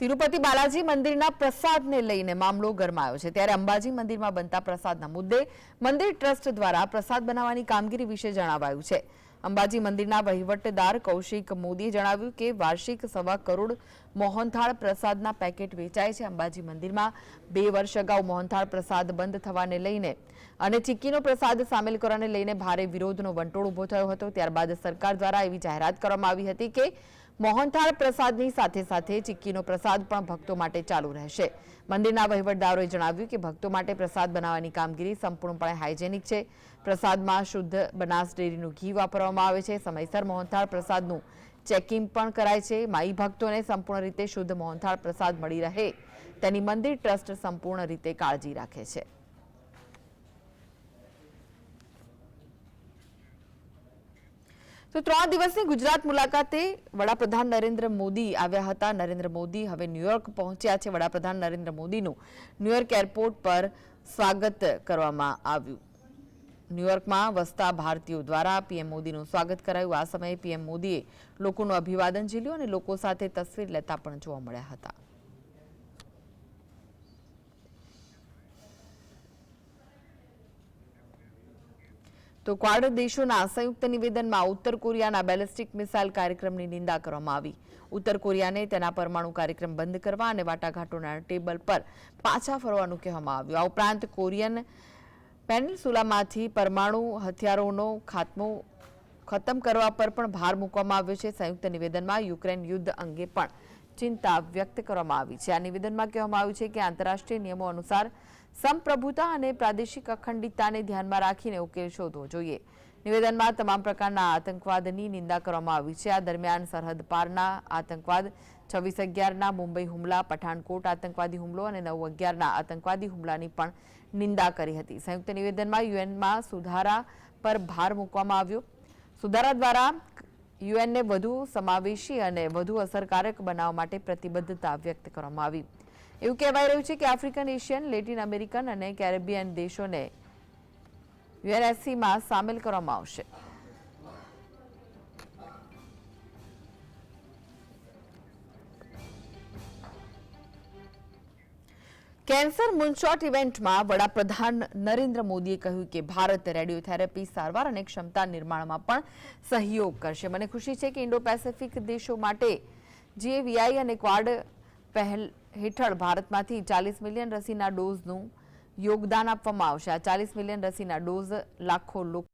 તિરુપતિ બાલાજી મંદિરના પ્રસાદને લઈને મામલો ગરમાયો છે. ત્યારે અંબાજી મંદિરમાં બનતા પ્રસાદના મુદ્દે મંદિર ટ્રસ્ટ દ્વારા પ્રસાદ બનાવવાની કામગીરી વિશે જણાવાયું છે. અંબાજી મંદિરના વહીવટદાર કૌશિક મોદીએ જણાવ્યું કે વાર્ષિક સવા કરોડ મોહનથાળ પ્રસાદના પેકેટ વેચાય છે. અંબાજી મંદિરમાં બે વર્ષ અગાઉ મોહનથાળ પ્રસાદ બંધ થવાને લઈને અને ચીક્કીનો પ્રસાદ સામેલ કરવાને લઈને ભારે વિરોધનો વંટોળ ઊભો થયો હતો. ત્યારબાદ સરકાર દ્વારા એવી જાહેરાત કરવામાં આવી હતી કે મોહનથાળ પ્રસાદની સાથે સાથે ચીક્કીનો પ્રસાદ પણ ભક્તો માટે ચાલુ રહેશે. મંદિરના વહીવટદારોએ જણાવ્યું કે ભક્તો માટે પ્રસાદ બનાવવાની કામગીરી સંપૂર્ણપણે હાઇજેનિક છે. પ્રસાદમાં શુદ્ધ બનાસ ડેરીનું ઘી વાપરવામાં આવે છે. સમયસર મોહનથાળ પ્રસાદનું ચેકિંગ પણ કરાય છે. માઈ ભક્તોને સંપૂર્ણ રીતે શુદ્ધ મોહનથાળ પ્રસાદ મળી રહે. તેની મંદિર ટ્રસ્ટ સંપૂર્ણ રીતે કાળજી રાખે છે. તો ત્રણ દિવસની ગુજરાત મુલાકાતે વડાપ્રધાન નરેન્દ્ર મોદી આવ્યા હતા. નરેન્દ્ર મોદી હવે ન્યુયોર્ક પહોંચ્યા છે. વડાપ્રધાન નરેન્દ્ર મોદીનું ન્યુયોર્ક એરપોર્ટ પર સ્વાગત કરવામાં આવ્યું. ન્યુયોર્કમાં વસતા ભારતીયો દ્વારા પીએમ મોદીનું સ્વાગત કરાયું. આ સમયે પીએમ મોદીએ લોકોનું અભિવાદન ઝીલ્યું અને લોકો સાથે તસવીર લેતા પણ જોવા મળ્યા હતા. તો ક્વાડ દેશોના સંયુક્ત નિવેદનમાં ઉત્તર કોરિયાના બેલિસ્ટિક મિસાઇલ કાર્યક્રમની નિંદા કરવામાં આવી. ઉત્તર કોરિયાને તેના પરમાણુ કાર્યક્રમ બંધ કરવા અને વાટાઘાટોના ટેબલ પર પાછા ફરવાનું કહેવામાં આવ્યું. આ ઉપરાંત કોરિયન પેનિસુલામાંથી પરમાણુ હથિયારોનો ખાત્મો ખતમ કરવા પર પણ ભાર મૂકવામાં આવ્યો છે. સંયુક્ત નિવેદનમાં યુક્રેન યુદ્ધ અંગે પણ ચિંતા વ્યક્ત કરવામાં આવી છે. આ નિવેદનમાં કહેવામાં આવ્યું છે કે આંતરરાષ્ટ્રીય નિયમો અનુસાર સંપ્રભુતા અને પ્રાદેશિક અખંડિતતાને ધ્યાનમાં રાખીને ઉકેલ શોધવો જોઈએ. નિવેદનમાં તમામ પ્રકારના આતંકવાદની નિંદા કરવામાં આવી છે. આ દરમિયાન સરહદ પારના આતંકવાદ, છવ્વીસ અગિયારના મુંબઈ હુમલા, પઠાણકોટ આતંકવાદી હુમલો અને નવ અગિયારના આતંકવાદી હુમલાની પણ નિંદા કરી હતી. સંયુક્ત નિવેદનમાં યુએનમાં સુધારા પર ભાર મૂકવામાં આવ્યો. સુધારા દ્વારા યુએનને વધુ સમાવેશી અને વધુ અસરકારક બનાવવા માટે પ્રતિબદ્ધતા વ્યક્ત કરવામાં આવી. એવું કહેવાય રહ્યું છે કે આફ્રિકન, એશિયન, લેટિન અમેરિકન અને કેરેબિયન દેશોને યુએનએસસીમાં સામેલ કરવામાં આવશે. કેન્સર મુનશોટ ઇવેન્ટમાં વડાપ્રધાન નરેન્દ્ર મોદીએ કહ્યું કે ભારત રેડિયોથેરાપી સારવાર અને ક્ષમતા નિર્માણમાં પણ સહયોગ કરશે. મને ખુશી છે કે ઇન્ડો પેસેફિક દેશો માટે જીએવીઆઈ અને ક્વાડ પહેલ હેઠળ ભારતમાંથી ચાલીસ મિલિયન રસીના ડોઝનું યોગદાન આપવામાં આવશે. આ ચાલીસ મિલિયન રસીના ડોઝ લાખો લોકો